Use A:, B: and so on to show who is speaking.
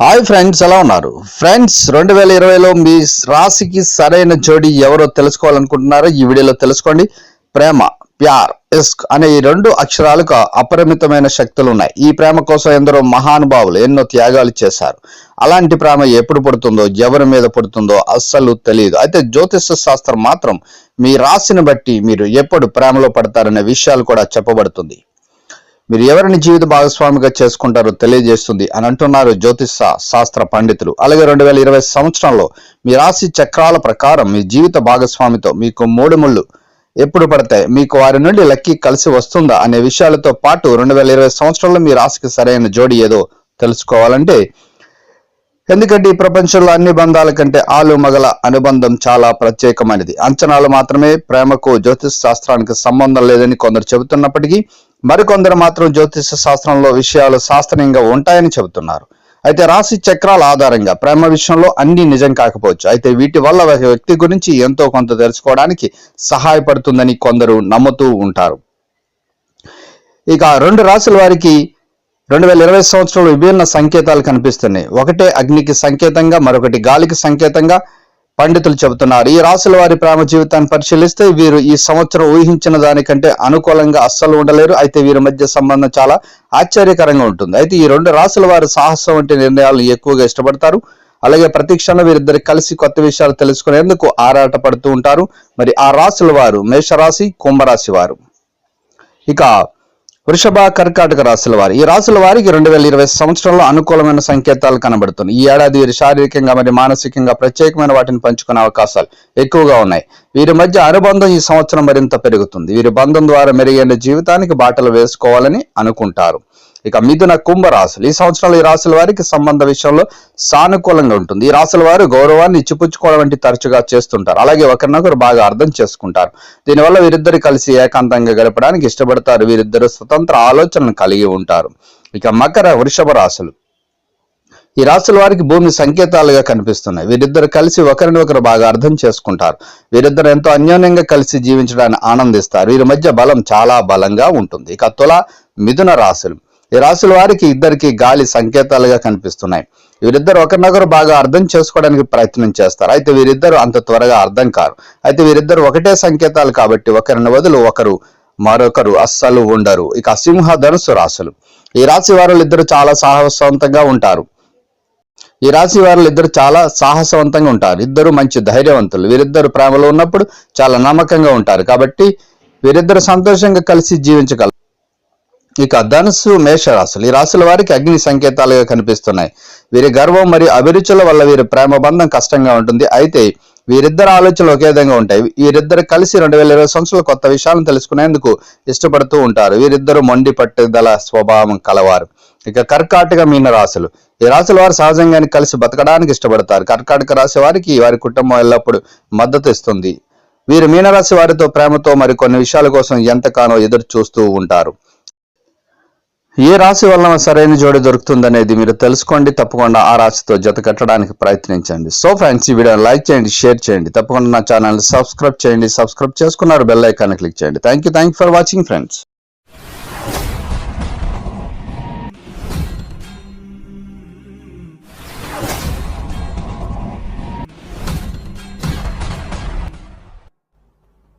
A: Hi friends ఎలా ఉన్నారు? Friends రెండు వేల ఇరవైలో మీ రాశికి సరైన జోడి ఎవరో తెలుసుకోవాలనుకుంటున్నారో? ఈ వీడియోలో తెలుసుకోండి. ప్రేమ. ప్యార్ ఇస్క్ అనే ఈ రెండు అక్షరాలకు అపరిమితమైన శక్తులు ఉన్నాయి ఈ ప్రేమ కోసం ఎందరో మహానుభావులు ఎన్నో త్యాగాలు చేశారు. అలాంటి ప్రేమ ఎప్పుడు పడుతుందో ఎవరి మీద పడుతుందో అస్సలు తెలియదు. అయితే జ్యోతిష శాస్త్రం మాత్రం మీ రాశిని బట్టి మీరు ఎప్పుడు ప్రేమలో పడతారనే విషయాలు కూడా చెప్పబడుతుంది. మీరు ఎవరిని జీవిత భాగస్వామిగా చేసుకుంటారో తెలియజేస్తుంది అని అంటున్నారు జ్యోతిష శాస్త్ర పండితులు. అలాగే రెండు వేల ఇరవై సంవత్సరంలో మీ రాశి చక్రాల ప్రకారం మీ జీవిత భాగస్వామితో మీకు మూడు ముళ్ళు ఎప్పుడు పడతాయి? మీకు వారి నుండి లక్కీ కలిసి వస్తుందా? అనే విషయాలతో పాటు రెండు వేల ఇరవై సంవత్సరంలో మీ రాశికి సరైన జోడి ఏదో తెలుసుకోవాలంటే ఎందుకంటే ఈ ప్రపంచంలో అన్ని బంధాల కంటే ఆలు మగల అనుబంధం చాలా ప్రత్యేకమైనది. అంచనాలు మాత్రమే ప్రేమకు జ్యోతిష్ శాస్త్రానికి సంబంధం లేదని కొందరు చెబుతున్నప్పటికీ మరికొందరు మాత్రం జ్యోతిష శాస్త్రంలో విషయాలు శాస్త్రీయంగా ఉంటాయని చెబుతున్నారు. అయితే రాశి చక్రాల ఆధారంగా ప్రేమ విషయంలో అన్ని నిజం కాకపోవచ్చు. అయితే వీటి వల్ల ఒక వ్యక్తి గురించి ఎంతో కొంత తెలుసుకోవడానికి సహాయపడుతుందని కొందరు నమ్ముతూ ఉంటారు. ఇక రెండు రాశుల వారికి రెండు వేల ఇరవై సంవత్సరంలో విభిన్న సంకేతాలు కనిపిస్తున్నాయి. ఒకటే అగ్నికి సంకేతంగా మరొకటి గాలికి సంకేతంగా పండితులు చెబుతున్నారు. ఈ రాశుల వారి ప్రేమ జీవితాన్ని పరిశీలిస్తే వీరు ఈ సంవత్సరం ఊహించిన దానికంటే అనుకూలంగా అస్సలు ఉండలేరు. అయితే వీరి మధ్య సంబంధం చాలా ఆశ్చర్యకరంగా ఉంటుంది. అయితే ఈ రెండు రాశుల వారు సాహసం వంటి నిర్ణయాలను ఎక్కువగా ఇష్టపడతారు. అలాగే ప్రతి క్షణం వీరిద్దరు కలిసి కొత్త విషయాలు తెలుసుకునేందుకు ఆరాట పడుతూ ఉంటారు. మరి ఆ రాశుల వారు మేషరాశి కుంభరాశి వారు. ఇక వృషభ కర్కాటక రాశుల వారి. ఈ రాశుల వారికి రెండు వేల ఇరవై సంవత్సరంలో అనుకూలమైన సంకేతాలు కనబడుతున్నాయి. ఈ ఏడాది వీరు శారీరకంగా మరియు మానసికంగా ప్రత్యేకమైన వాటిని పంచుకునే అవకాశాలు ఎక్కువగా ఉన్నాయి. వీరి మధ్య అనుబంధం ఈ సంవత్సరం మరింత పెరుగుతుంది. వీరి బంధం ద్వారా మెరుగైన జీవితానికి బాటలు వేసుకోవాలని అనుకుంటారు. ఇక మిథున కుంభ రాశులు ఈ సంవత్సరంలో ఈ రాశుల వారికి సంబంధ విషయంలో సానుకూలంగా ఉంటుంది. ఈ రాశుల వారు గౌరవాన్ని ఇచ్చిపుచ్చుకోవడం వంటి తరచుగా చేస్తుంటారు. అలాగే ఒకరినొకరు బాగా అర్థం చేసుకుంటారు. దీనివల్ల వీరిద్దరు కలిసి ఏకాంతంగా గడపడానికి ఇష్టపడతారు. వీరిద్దరు స్వతంత్ర ఆలోచనలు కలిగి ఉంటారు. ఇక మకర వృషభ రాశులు. ఈ రాశుల వారికి భూమి సంకేతాలుగా కనిపిస్తున్నాయి. వీరిద్దరు కలిసి ఒకరిని ఒకరు బాగా అర్థం చేసుకుంటారు. వీరిద్దరు ఎంతో అన్యోన్యంగా కలిసి జీవించడాన్ని ఆనందిస్తారు. వీరి మధ్య బలం చాలా బలంగా ఉంటుంది. ఇక తుల మిథున రాశులు. ఈ రాశుల వారికి ఇద్దరికి గాలి సంకేతాలుగా కనిపిస్తున్నాయి. వీరిద్దరు ఒకరినొకరు బాగా అర్థం చేసుకోవడానికి ప్రయత్నం చేస్తారు. అయితే వీరిద్దరు అంత త్వరగా అర్థం కారు. అయితే వీరిద్దరు ఒకటే సంకేతాలు కాబట్టి ఒకరిని వదులు ఒకరు మరొకరు అస్సలు ఉండరు. ఇక సింహ ధనుసు రాశులు. ఈ రాశి వారు ఇద్దరు చాలా సాహసవంతంగా ఉంటారు. ఈ రాశి వారు ఇద్దరు చాలా సాహసవంతంగా ఉంటారు. ఇద్దరు మంచి ధైర్యవంతులు. వీరిద్దరు ప్రేమలో ఉన్నప్పుడు చాలా నమ్మకంగా ఉంటారు. కాబట్టి వీరిద్దరు సంతోషంగా కలిసి జీవించగలరు ఇక ధనుసు మేషరాశులు. ఈ రాశుల వారికి అగ్ని సంకేతాలుగా కనిపిస్తున్నాయి. వీరి గర్వం మరియు అభిరుచుల వల్ల వీరి ప్రేమ బంధం కష్టంగా ఉంటుంది. అయితే వీరిద్దరు ఆలోచనలు ఒకే విధంగా ఉంటాయి. వీరిద్దరు కలిసి రెండు వేల ఇరవై సంవత్సరాలు కొత్త విషయాలను తెలుసుకునేందుకు ఇష్టపడుతూ ఉంటారు. వీరిద్దరు మొండి పట్టుదల స్వభావం కలవారు. ఇక కర్కాటక మీన రాశులు. ఈ రాశుల వారు సహజంగానే కలిసి బతకడానికి ఇష్టపడతారు. కర్కాటక రాశి వారికి వారి కుటుంబం ఎల్లప్పుడూ మద్దతు ఇస్తుంది. వీరు మీనరాశి వారితో ప్రేమతో మరి కొన్ని విషయాల కోసం ఎంతగానో ఎదురు చూస్తూ ఉంటారు. ఏ రాశి వల్ల సరైన జోడి దొరుకుతుందనేది మీరు తెలుసుకోండి. తప్పకుండా ఆ రాశితో జత కట్టడానికి ప్రయత్నించండి. సో ఫ్రెండ్స్ ఈ వీడియోని లైక్ చేయండి షేర్ చేయండి. తప్పకుండా నా ఛానల్ సబ్స్క్రైబ్ చేయండి. సబ్స్క్రైబ్ చేసుకున్నారు బెల్ ఐకాన్ క్లిక్ చేయండి. Thank you thank for watching friends.